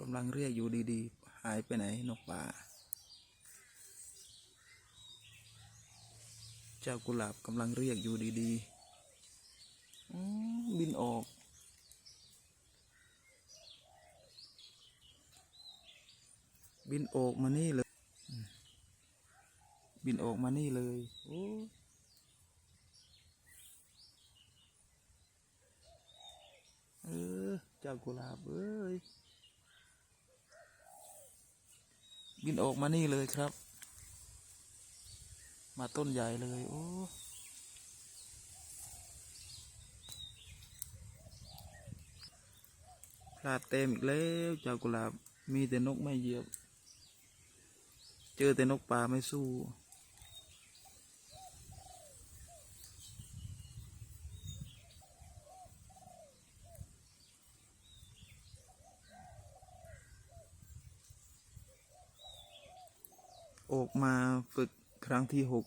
กำลังเรียกอยู่ดีๆ หายไปไหนนกป่า เจ้ากุหลาบกำลังเรียกอยู่ดีๆบินออก บินออกมานี่เลย บินออกมานี่เลยโอ้เออเจ้ากุหลาบเอ้ย กินออกมานี่เลยครับ มาต้นใหญ่เลย โอ้พลาดเต็มอีกแล้วเจ้ากุหลาบมีแต่นกไม่เหยียบ เจอแต่นกป่าไม่สู้ ออกมาฝึกครั้งที่หก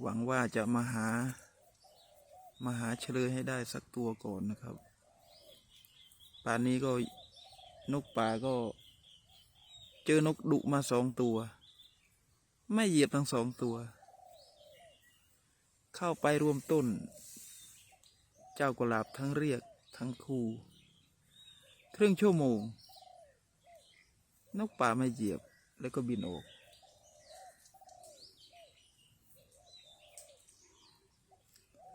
หวังว่าจะมาหา มาหาเฉลยให้ได้สักตัวก่อนนะครับ ป่านนี้ก็นกป่าก็ เจอนกดุมาสองตัว ไม่เหยียบทั้งสองตัว เข้าไปรวมต้น เจ้ากุหลาบทั้งเรียกทั้งคู่ ครึ่งชั่วโมง นกป่าไม่เหยียบ แล้วก็บินออก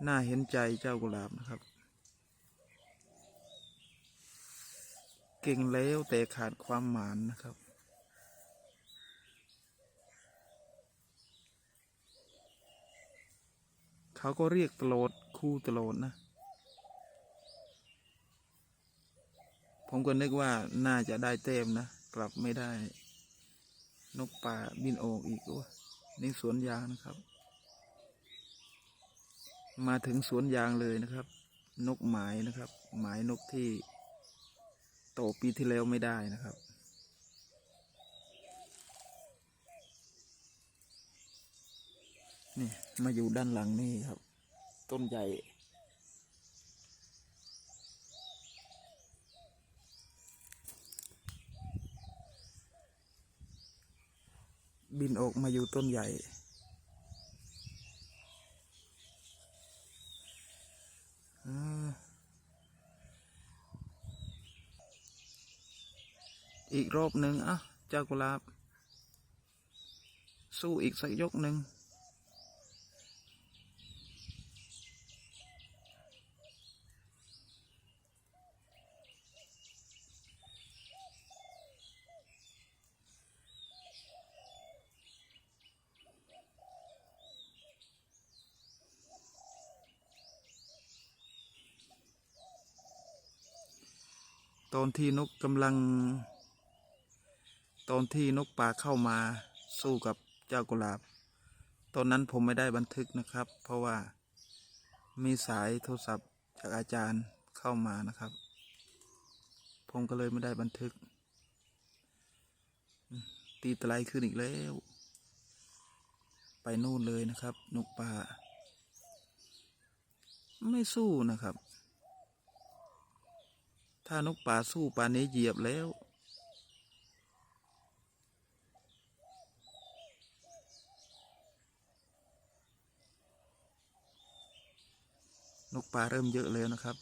น่าเห็นใจเจ้ากุหลาบนะครับ เก่งแล้วแต่ขาดความหมานนะครับ เขาก็เรียกตลอดคู่ตลอดนะ ผมก็นึกว่าน่าจะได้เต็มนะ กลับไม่ได้ นกป่าบินออกอีกวะนี่สวนยางนะครับ มาถึงสวนยางเลยนะครับ นกหมายนะครับ หมายนกที่โตปีที่แล้วไม่ได้นะครับ นี่มาอยู่ด้านหลังนี่ครับ ต้นใหญ่ บินออกมาอยู่ต้นใหญ่ อีกรอบหนึ่งอะ เจ้ากุหลาบ สู้อีกสักยกหนึ่ง ตอนที่นกกำลัง ตอนที่นกป่าเข้ามาสู้กับเจ้ากุหลาบ ตอนนั้นผมไม่ได้บันทึกนะครับ เพราะว่ามีสายโทรศัพท์จากอาจารย์เข้ามานะครับ ผมก็เลยไม่ได้บันทึก ตีตะไลขึ้นอีกแล้ว ไปนู่นเลยนะครับ นกป่า ไม่สู้นะครับ ถ้านกป่าสู้ป่านนี้เหยียบแล้ว นกป่าเริ่มเยอะแล้วนะครับ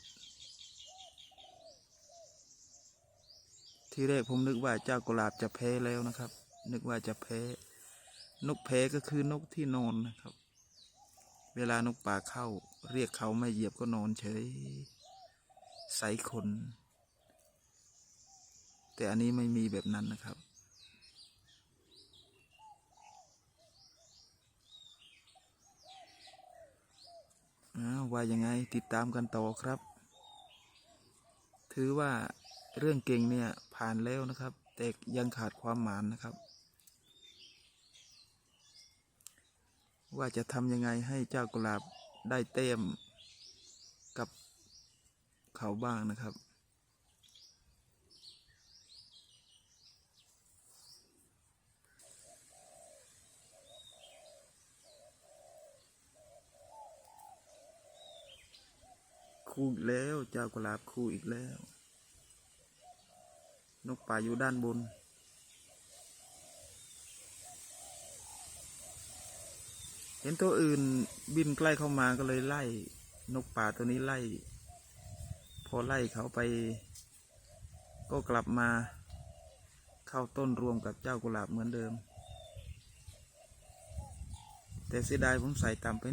ที่แรกผมนึกว่าเจ้ากุหลาบจะแพ้แล้วนะครับ นึกว่าจะแพ้ นกแพ้ก็คือนกที่นอนนะครับ เวลานกป่าเข้า เรียกเขาไม่เหยียบก็นอนเฉยใส่ขน แต่อันนี้ไม่มีแบบนั้นนะครับอ้าวว่ายังไงติดตามกันต่อครับ ถือว่าเรื่องเก่งเนี่ยผ่านแล้วนะครับ แต่ยังขาดความหมานนะครับ ว่าจะทำยังไงให้เจ้ากุหลาบได้เต็มกับเขาบ้างนะครับ คู่อีกแล้ว เจ้ากุหลาบคู่อีกแล้ว นกป่าอยู่ด้านบน เห็นตัวอื่นบินใกล้เข้ามาก็เลยไล่ นกป่าตัวนี้ไล่ พอไล่เขาไป ก็กลับมาเข้าต้นรวมกับเจ้ากุหลาบเหมือนเดิม แต่เสียดายผมใส่ต่ำไป